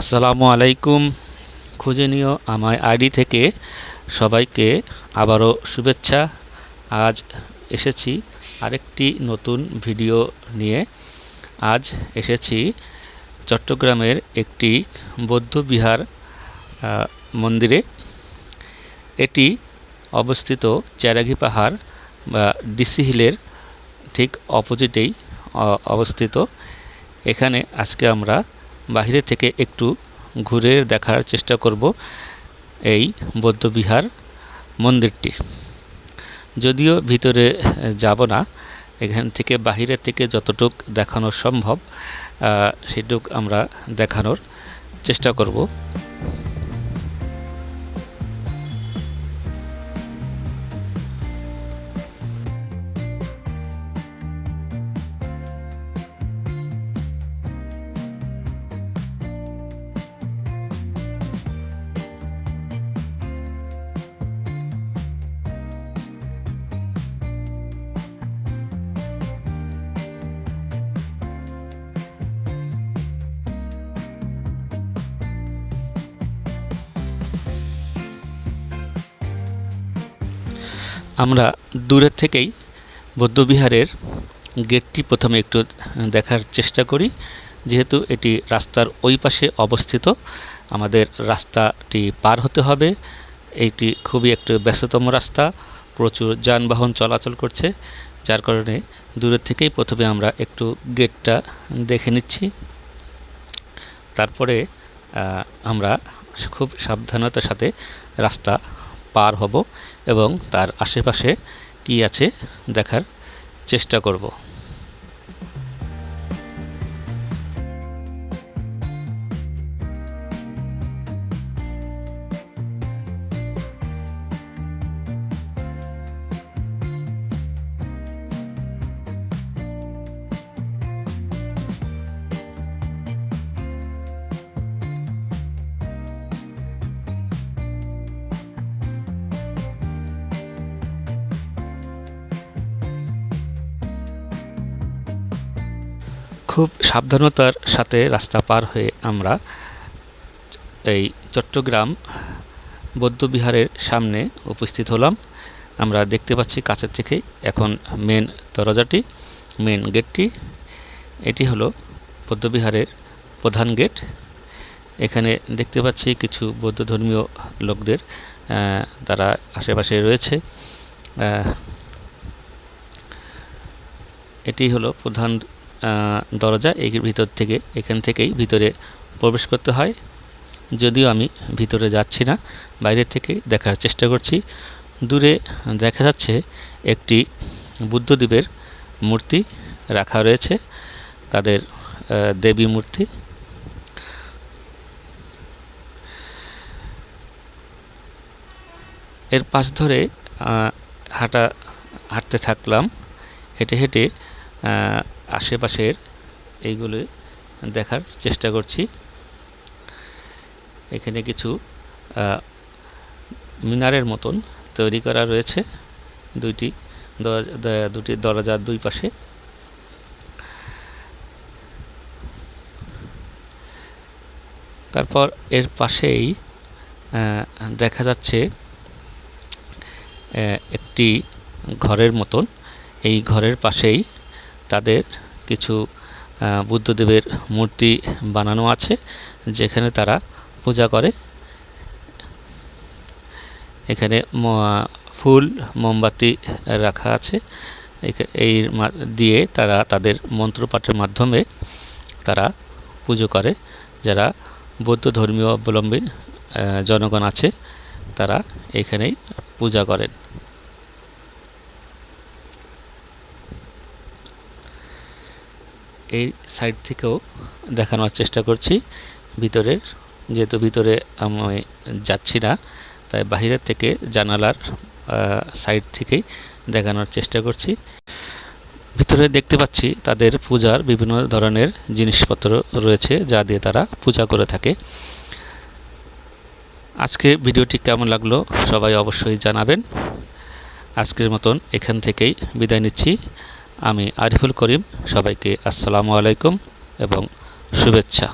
আসসালামু আলাইকুম। খুঁজে নিও আমায় আইডি থেকে। সবাইকে আবারও শুভেচ্ছা। আজ এসেছি আরেকটি নতুন ভিডিও নিয়ে। আজ এসেছি চট্টগ্রামের একটি বৌদ্ধ বিহার মন্দিরে। এটি অবস্থিত চেরাগি পাহাড়, বা, ডিসি হিলের ঠিক অপোজিটেই অবস্থিত। এখানে আজকে আমরা বাইরে থেকে একটু ঘুরে দেখার চেষ্টা করব এই বৌদ্ধবিহার মন্দিরটি। যদিও ভিতরে যাব না, এখান থেকে বাহিরে থেকে যতটুক দেখানো সম্ভব সেটুক আমরা দেখানোর চেষ্টা করব। আমরা দূরের থেকেই বৌদ্ধবিহারের গেটটি প্রথমে একটু দেখার চেষ্টা করি। যেহেতু এটি রাস্তার ওই পাশে অবস্থিত, আমাদের রাস্তাটি পার হতে হবে। এইটি খুবই একটু ব্যস্ততম রাস্তা, প্রচুর যানবাহন চলাচল করছে, যার কারণে দূরের থেকেই প্রথমে আমরা একটু গেটটা দেখে নিচ্ছি। তারপরে আমরা খুব সাবধানতার সাথে রাস্তা পার হব এবং তার আশেপাশে কি আছে দেখার চেষ্টা করব। খুব সাবধানতার সাথে রাস্তা পার হয়ে আমরা এই চট্টগ্রাম বৌদ্ধবিহারের সামনে উপস্থিত হলাম। আমরা দেখতে পাচ্ছি কাছের থেকে এখন মেন দরজাটি মেন গেটটি এটি হলো বৌদ্ধবিহারের প্রধান গেট এখানে দেখতে পাচ্ছি কিছু বৌদ্ধ ধর্মীয় লোকদের তারা আশেপাশে রয়েছে। এটি হলো প্রধান দরজা এই ভিতর থেকে, এখান থেকেই ভিতরে প্রবেশ করতে হয়। যদিও আমি ভিতরে যাচ্ছি না, বাইরে থেকে দেখার চেষ্টা করছি। দূরে দেখা যাচ্ছে একটি বুদ্ধদেবের মূর্তি রাখা রয়েছে, তাদের দেবী মূর্তি। এর পাশ ধরে হাঁটা, হাঁটতে থাকলাম। হেঁটে হেঁটে আশেপাশের এইগুলো দেখার চেষ্টা করছি। এখানে কিছু মিনারের মতন তৈরি করা রয়েছে। দুইটি দুটি দরজার দুই পাশে। তারপর এর পাশেই দেখা যাচ্ছে একটি ঘরের মতন। এই ঘরের পাশেই তাদের কিছু বুদ্ধদেবের মূর্তি বানানো আছে, যেখানে তারা পূজা করে। এখানে ফুল, মোমবাতি রাখা আছে। এই দিয়ে তারা তাদের মন্ত্রপাঠের মাধ্যমে তারা পুজো করে। যারা বৌদ্ধ ধর্মীয় অবলম্বী জনগণ আছে, তারা এখানেই পূজা করেন। এই সাইড থেকেও দেখানোর চেষ্টা করছি। ভিতরের, যেহেতু ভিতরে আমি যাচ্ছি না, তাই বাহিরের থেকে জানালার সাইড থেকেই দেখানোর চেষ্টা করছি। ভিতরে দেখতে পাচ্ছি তাদের পূজার বিভিন্ন ধরনের জিনিসপত্র রয়েছে, যা দিয়ে তারা পূজা করে থাকে। আজকে ভিডিওটি কেমন লাগল সবাই অবশ্যই জানাবেন। আজকের মতন এখান থেকেই বিদায় নিচ্ছি। আমি আরিফুল করিম সবাইকে আসসালামু আলাইকুম এবং শুভেচ্ছা।